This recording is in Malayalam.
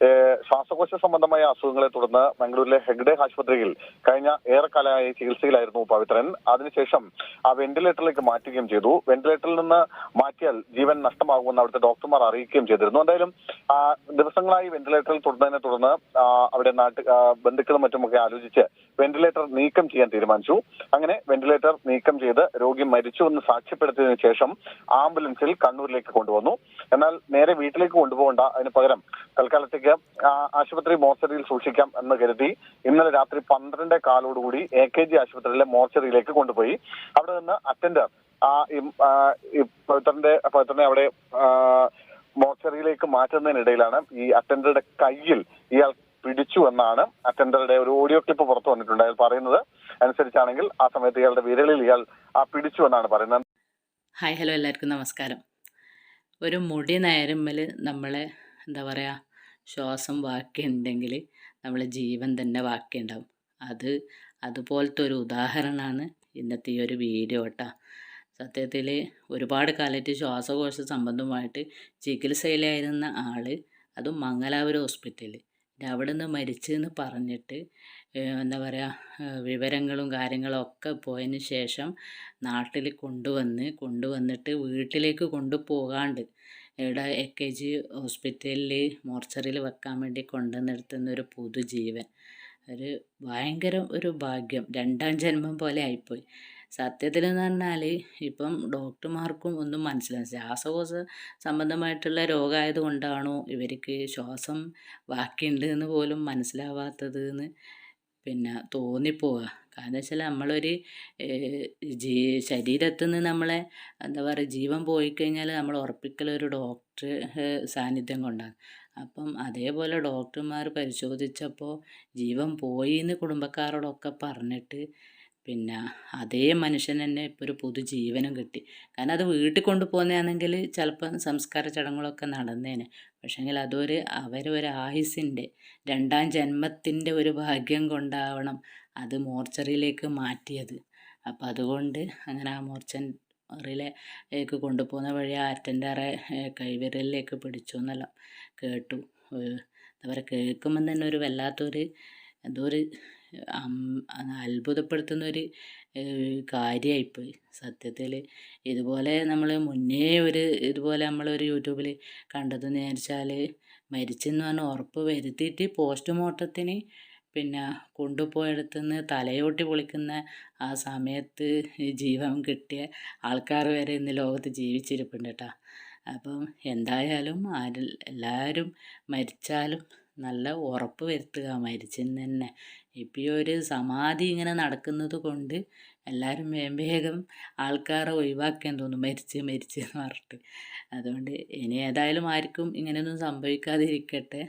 e, ശ്വാസകോശ സംബന്ധമായ അസുഖങ്ങളെ തുടർന്ന് മംഗളൂരിലെ ഹെഗ്ഡേ ആശുപത്രിയിൽ കഴിഞ്ഞ ഏറെക്കാലമായി ചികിത്സയിലായിരുന്നു പവിത്രൻ. അതിനുശേഷം ആ വെന്റിലേറ്ററിലേക്ക് മാറ്റുകയും ചെയ്തു. വെന്റിലേറ്ററിൽ നിന്ന് മാറ്റിയാൽ ജീവൻ നഷ്ടമാകുമെന്ന് അവിടുത്തെ ഡോക്ടർമാർ അറിയിക്കുകയും ചെയ്തിരുന്നു. എന്തായാലും ദിവസങ്ങളായി വെന്റിലേറ്ററിൽ തുടർന്നതിനെ തുടർന്ന് അവിടെ നാട്ട് ബന്ധുക്കളും മറ്റുമൊക്കെ ആലോചിച്ച് വെന്റിലേറ്റർ നീക്കം ചെയ്യാൻ തീരുമാനിച്ചു. അങ്ങനെ വെന്റിലേറ്റർ നീക്കം ചെയ്ത് രോഗി മരിച്ചു എന്ന് സാക്ഷ്യപ്പെടുത്തിയതിനു ശേഷം ആംബുലൻസിൽ കണ്ണൂരിലേക്ക് കൊണ്ടുവന്നു. എന്നാൽ നേരെ വീട്ടിലേക്ക് കൊണ്ടുപോകണ്ട. അതിന് പകരം തൽക്കാലത്തേക്ക് ആശുപത്രി മോർച്ചറിയിൽ സൂക്ഷിക്കാം എന്ന് കരുതി ഇന്നലെ രാത്രി പന്ത്രണ്ട് കാലോടുകൂടി എ കെ ജി ആശുപത്രിയിലെ മോർച്ചറിയിലേക്ക് കൊണ്ടുപോയി. അവിടെ നിന്ന് അറ്റൻഡർ ആ പവിത്രന്റെ പവിത്രനെ അവിടെ മോർച്ചറിയിലേക്ക് മാറ്റുന്നതിനിടയിലാണ് ഈ അറ്റൻഡറുടെ കയ്യിൽ ഇയാൾ പിടിച്ചു എന്നാണ് അറ്റൻഡറുടെ ഒരു ഓഡിയോ ക്ലിപ്പ് പുറത്തു വന്നിട്ടുണ്ട്. അയാൾ പറയുന്നത് അനുസരിച്ചാണെങ്കിൽ ആ സമയത്ത് ഇയാളുടെ വിരലിൽ ഇയാൾ ആ പിടിച്ചു എന്നാണ് പറയുന്നത്. ഹായ് ഹലോ എല്ലാവർക്കും നമസ്കാരം. ഒരു മുടി നേരമ്മൽ നമ്മളെ എന്താ പറയുക ശ്വാസം വാക്കിയുണ്ടെങ്കിൽ നമ്മളെ ജീവൻ തന്നെ വാക്കിയുണ്ടാവും അത് അതുപോലത്തെ ഒരു ഉദാഹരണമാണ് ഇന്നത്തെ ഈ ഒരു വീഡിയോ കേട്ടോ. സത്യത്തിൽ ഒരുപാട് കാലത്ത് ശ്വാസകോശ സംബന്ധമായിട്ട് ചികിത്സയിലായിരുന്ന ആൾ അതും മംഗലാപുരം ഹോസ്പിറ്റലിൽ അവിടെ നിന്ന് മരിച്ചെന്ന് പറഞ്ഞിട്ട് എന്താ പറയുക വിവരങ്ങളും കാര്യങ്ങളും ഒക്കെ പോയതിന് ശേഷം നാട്ടിൽ കൊണ്ടുവന്ന് കൊണ്ടുവന്നിട്ട് വീട്ടിലേക്ക് കൊണ്ടുപോകാണ്ട് ഇവിടെ എ കെ ജി ഹോസ്പിറ്റലിൽ മോർച്ചറിയിൽ വെക്കാൻ വേണ്ടി കൊണ്ടുവന്നിടത്തുന്ന ഒരു പുതുജീവൻ. ഒരു ഭയങ്കര ഒരു ഭാഗ്യം. രണ്ടാം ജന്മം പോലെ ആയിപ്പോയി. സത്യത്തിൽ എന്ന് പറഞ്ഞാൽ ഇപ്പം ഡോക്ടർമാർക്കും ഒന്നും മനസ്സിലായി ശ്വാസകോശ സംബന്ധമായിട്ടുള്ള രോഗമായത് കൊണ്ടാണോ ഇവർക്ക് ശ്വാസം ബാക്കിയുണ്ട് എന്ന് പോലും മനസ്സിലാവാത്തത് എന്ന് പിന്നെ തോന്നിപ്പോവുക കാരണം വെച്ചാൽ നമ്മളൊരു ജീ ശരീരത്തിൽ നിന്ന് നമ്മളെ എന്താ പറയുക ജീവൻ പോയി കഴിഞ്ഞാൽ നമ്മൾ ഉറപ്പിക്കലൊരു ഡോക്ടർ സാന്നിധ്യം കൊണ്ടാണ്. അപ്പം അതേപോലെ ഡോക്ടർമാർ പരിശോധിച്ചപ്പോൾ ജീവൻ പോയി എന്ന് കുടുംബക്കാരോടൊക്കെ പറഞ്ഞിട്ട് പിന്നെ അതേ മനുഷ്യൻ തന്നെ ഇപ്പോൾ ഒരു പുതുജീവനും കിട്ടി. കാരണം അത് വീട്ടിൽ കൊണ്ടുപോകുന്നതാണെങ്കിൽ ചിലപ്പം സംസ്കാര ചടങ്ങുകളൊക്കെ നടന്നേനെ. പക്ഷേങ്കിൽ അതൊരു അവരൊരു ആയുസിന്റെ രണ്ടാം ജന്മത്തിന്റെ ഒരു ഭാഗ്യം കൊണ്ടാവണം അത് മോർച്ചറിയിലേക്ക് മാറ്റിയത്. അപ്പം അതുകൊണ്ട് അങ്ങനെ ആ മോർച്ചറിയിലേക്ക് കൊണ്ടുപോകുന്ന വഴി അറ്റൻഡറെ കൈവിരലിലേക്ക് പിടിച്ചു എന്നെല്ലാം കേട്ടു. അവരെ കേൾക്കുമ്പം തന്നെ ഒരു വല്ലാത്തൊരു എന്തോ ഒരു അത്ഭുതപ്പെടുത്തുന്ന ഒരു കാര്യമായിപ്പോയി സത്യത്തിൽ ഇതുപോലെ നമ്മൾ മുന്നേ ഒരു ഇതുപോലെ നമ്മളൊരു യൂട്യൂബിൽ കണ്ടതെന്ന് വിചാരിച്ചാൽ മരിച്ചെന്ന് പറഞ്ഞ് ഉറപ്പ് വരുത്തിയിട്ട് പോസ്റ്റ്മോർട്ടത്തിന് പിന്നെ കൊണ്ടുപോയെടുത്തുനിന്ന് തലയോട്ടി പൊളിക്കുന്ന ആ സമയത്ത് ജീവൻ കിട്ടിയ ആൾക്കാർ വരെ ഇന്ന് ലോകത്ത് ജീവിച്ചിരിപ്പുണ്ട് കേട്ടോ അപ്പം എന്തായാലും ആരിൽ എല്ലാവരും മരിച്ചാലും നല്ല ഉറപ്പ് വരുത്തുക മരിച്ചെന്ന് തന്നെ. ഇപ്പം ഈ ഒരു സമാധി ഇങ്ങനെ നടക്കുന്നത് കൊണ്ട് എല്ലാവരും വേഗം വേഗം ആൾക്കാരെ ഒഴിവാക്കാൻ തോന്നും. മരിച്ച് മരിച്ച് എന്ന് പറഞ്ഞിട്ട്. അതുകൊണ്ട് ഇനി ഏതായാലും ആർക്കും ഇങ്ങനെയൊന്നും സംഭവിക്കാതിരിക്കട്ടെ.